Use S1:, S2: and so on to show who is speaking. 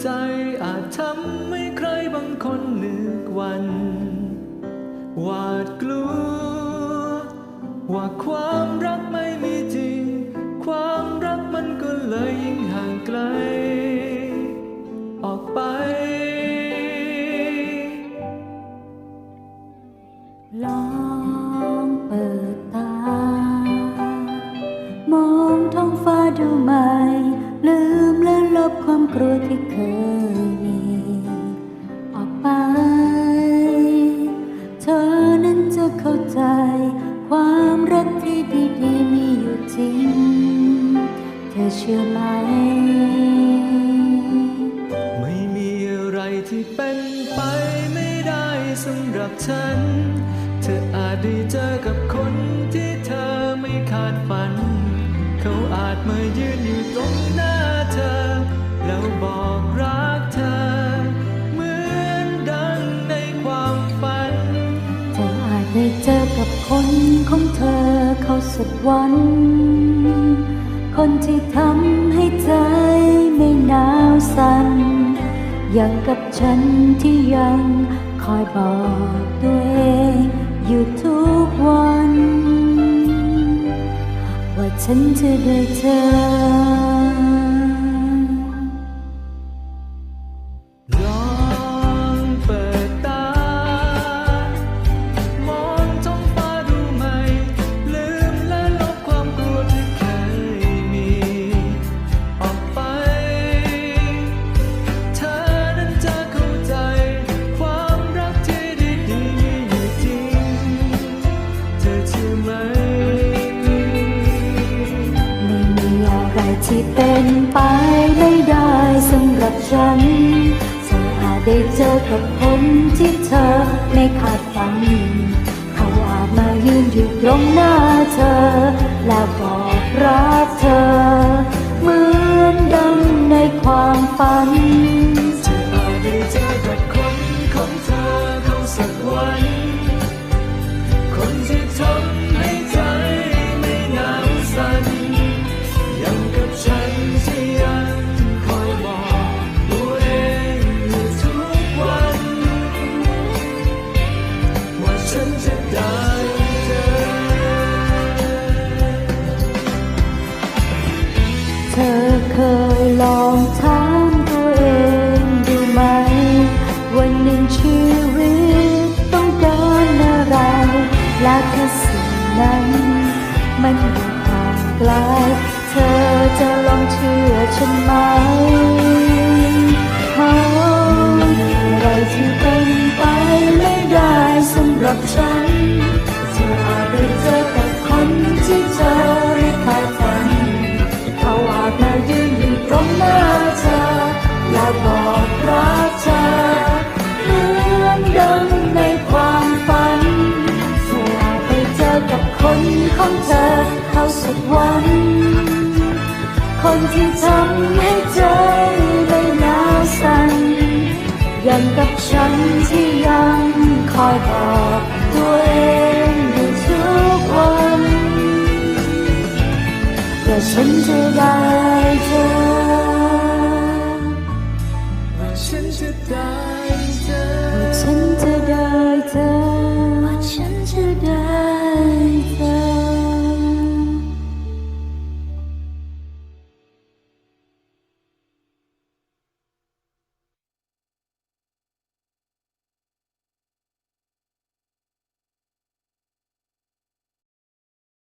S1: ใจอาจทำให้ใครบางคนนึกวันหวาดกลัว ว่าความรักไม่มีจริง ความรักมันก็เลย
S2: เธอเชื่อไหม
S1: ไม่มีอะไรที่เป็นไปไม่ได้สำหรับฉัน เธออาจได้เจอกับคนที่เธอไม่คาดฝัน เขาอาจมายืนอยู่ตรงหน้าเธอ แล้วบอกรักเธอ เหมือนดังในความฝัน
S2: เธออาจได้เจอกับคนของเธอเขาสุดวัน คนที่ทำให้ใจไม่หนาวสั่นอย่างกับฉันที่ยังคอยบอกตัวเองอยู่ทุกวัน ว่าฉันจะได้เจ
S1: อ อะ
S2: ไรที่เป็นไปไม่ได้สำหรับฉันเธออาจได้เจอกับคนที่เธอ นั้น มัน
S1: อยู่
S2: ห่างไกล เธอจะลองเชื่อฉันไหมเขาอะไรที่เป็นไปไม่ได้สำหรับฉัน ที่ทำให้ใจไม่หนาวสั่นยังกับฉันที่ยังคอยบอก